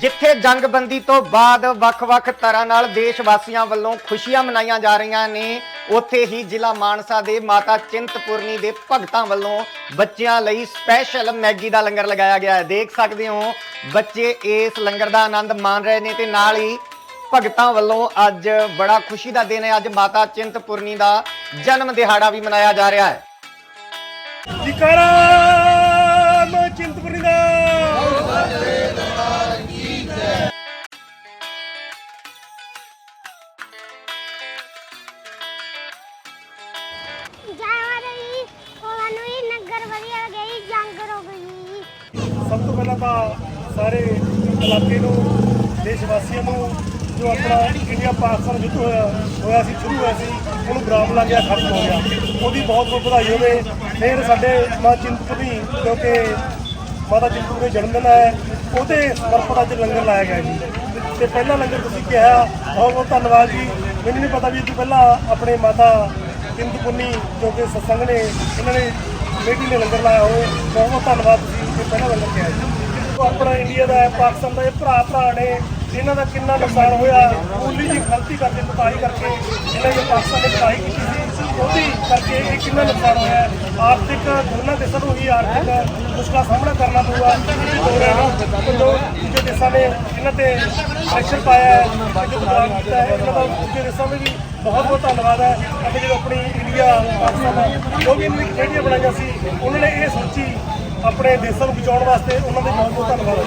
ਜਿੱਥੇ ਜੰਗਬੰਦੀ ਤੋਂ ਬਾਅਦ ਵੱਖ-ਵੱਖ ਤਰ੍ਹਾਂ ਨਾਲ ਦੇਸ਼ ਵਾਸੀਆਂ ਵੱਲੋਂ ਖੁਸ਼ੀਆਂ ਮਨਾਈਆਂ ਜਾ ਰਹੀਆਂ ਨੇ, ਉੱਥੇ ਹੀ ਜ਼ਿਲ੍ਹਾ ਮਾਨਸਾ ਦੇ ਮਾਤਾ ਚਿੰਤਪੁਰਨੀ ਦੇ ਭਗਤਾਂ ਵੱਲੋਂ ਬੱਚਿਆਂ ਲਈ ਸਪੈਸ਼ਲ ਮੈਗੀ ਦਾ ਲੰਗਰ ਲਗਾਇਆ ਗਿਆ ਹੈ। ਦੇਖ ਸਕਦੇ ਹੋ, ਬੱਚੇ ਇਸ ਲੰਗਰ ਦਾ ਆਨੰਦ ਮਾਣ ਰਹੇ ਨੇ ਤੇ ਨਾਲ ਹੀ ਭਗਤਾਂ ਵੱਲੋਂ ਅੱਜ ਬੜਾ ਖੁਸ਼ੀ ਦਾ ਦਿਨ ਹੈ। ਅੱਜ ਮਾਤਾ ਚਿੰਤਪੁਰਨੀ ਦਾ ਜਨਮ ਦਿਹਾੜਾ ਵੀ ਮਨਾਇਆ ਜਾ ਰਿਹਾ ਹੈ। ਜੀਕਾਰਾ ਹੀ ਵਧੀਆ ਲੱਗਿਆ ਜੀ, ਜੰਗ ਰੁਕ ਗਈ ਸਭ ਤੋਂ ਪਹਿਲਾਂ ਤਾਂ ਸਾਰੇ ਇਲਾਕੇ ਨੂੰ ਦੇਸ਼ ਵਾਸੀਆਂ ਨੂੰ, ਜੋ ਆਪਣਾ ਇੰਡੀਆ ਪਾਕਿਸਤਾਨ ਯੁੱਧ ਹੋਇਆ ਹੋਇਆ ਸੀ, ਸ਼ੁਰੂ ਹੋਇਆ ਸੀ, ਉਹਨੂੰ ਵਿਰਾਮ ਲੱਗ ਗਿਆ ਖਤਮ ਹੋ ਗਿਆ। ਉਹਦੀ ਬਹੁਤ ਬਹੁਤ ਵਧਾਈ ਹੋਵੇ। ਫਿਰ ਸਾਡੇ ਮਾਂ ਚਿੰਤਪੁਰਨੀ ਕਿਉਂਕਿ ਮਾਤਾ ਚਿੰਤਪੁਰਨੀ ਦਾ ਜਨਮ ਦਿਨ ਹੈ ਉਹਦੇ ਸਮਰਪਣ ਅੱਜ ਲੰਗਰ ਲਾਇਆ ਗਿਆ ਜੀ। ਤੇ ਪਹਿਲਾ ਲੰਗਰ ਤੁਸੀਂ ਕਿਹਾ, ਬਹੁਤ ਬਹੁਤ ਧੰਨਵਾਦ ਜੀ। ਮੈਨੂੰ ਨਹੀਂ ਪਤਾ ਵੀ ਇਹ ਤੋਂ ਪਹਿਲਾਂ ਆਪਣੇ ਮਾਤਾ ਚਿੰਤਪੁਰਨੀ, ਜੋ ਕਿ ਸਤਸੰਗ ਨੇ ਇਹਨਾਂ ਨੇ ਕਮੇਟੀ ਨੇ ਲੰਗਰ ਲਾਇਆ ਹੋਵੇ ਬਹੁਤ ਬਹੁਤ ਧੰਨਵਾਦ ਤੁਸੀਂ ਇਹ ਪਹਿਲਾ ਲੰਗਰ ਕਿਹਾ ਜੀ। ਆਪਣਾ ਇੰਡੀਆ ਦਾ ਹੈ, ਪਾਕਿਸਤਾਨ ਦਾ ਇਹ ਭਰਾ ਭਰਾ ਨੇ। ਇਹਨਾਂ ਦਾ ਕਿੰਨਾ ਨੁਕਸਾਨ ਹੋਇਆ ਮੂਲੀ ਦੀ ਗਲਤੀ ਕਰਕੇ ਪਤਾਈ ਕਰਕੇ ਇਹਨਾਂ ਨੇ ਪਾਕਿਸਤਾਨ ਨੇ ਪਤਾਈ ਕੀਤੀ ਸੀ ਉਹਦੀ ਕਰਕੇ ਇਹ ਕਿੰਨਾ ਨੁਕਸਾਨ ਹੋਇਆ ਹੈ। ਆਰਥਿਕ ਦੋਨਾਂ ਦੇਸ਼ਾਂ ਨੂੰ ਹੀ ਆਰਥਿਕ ਮੁਸ਼ਕਲਾਂ ਦਾ ਸਾਹਮਣਾ ਕਰਨਾ ਪਊਗਾ। ਇਹ ਦੋਰਿਆਂ ਨੂੰ ਦੇਸ਼ਾਂ ਨੇ ਇਹਨਾਂ ਤੇ ਪ੍ਰੈਸ਼ਰ ਪਾਇਆ ਹੈ ਜੋ ਬਦਲਾਅ ਕੀਤਾ ਹੈ। ਇਹਨਾਂ ਦਾ ਦੂਜੇ ਦੇਸ਼ਾਂ ਦਾ ਵੀ ਬਹੁਤ ਬਹੁਤ ਧੰਨਵਾਦ ਹੈ। ਅਤੇ ਜਦੋਂ ਆਪਣੀ ਇੰਡੀਆ ਪਾਕਿਸਤਾਨ ਜੋ ਵੀ ਇਹਨਾਂ ਖੇਡੀਆਂ ਬਣਾਈਆਂ ਸੀ, ਉਹਨਾਂ ਨੇ ਇਹ ਸੋਚੀ ਆਪਣੇ ਦੇਸ਼ਾਂ ਨੂੰ ਬਚਾਉਣ ਵਾਸਤੇ ਉਹਨਾਂ ਦੇ ਬਹੁਤ ਬਹੁਤ ਧੰਨਵਾਦ ਹੈ।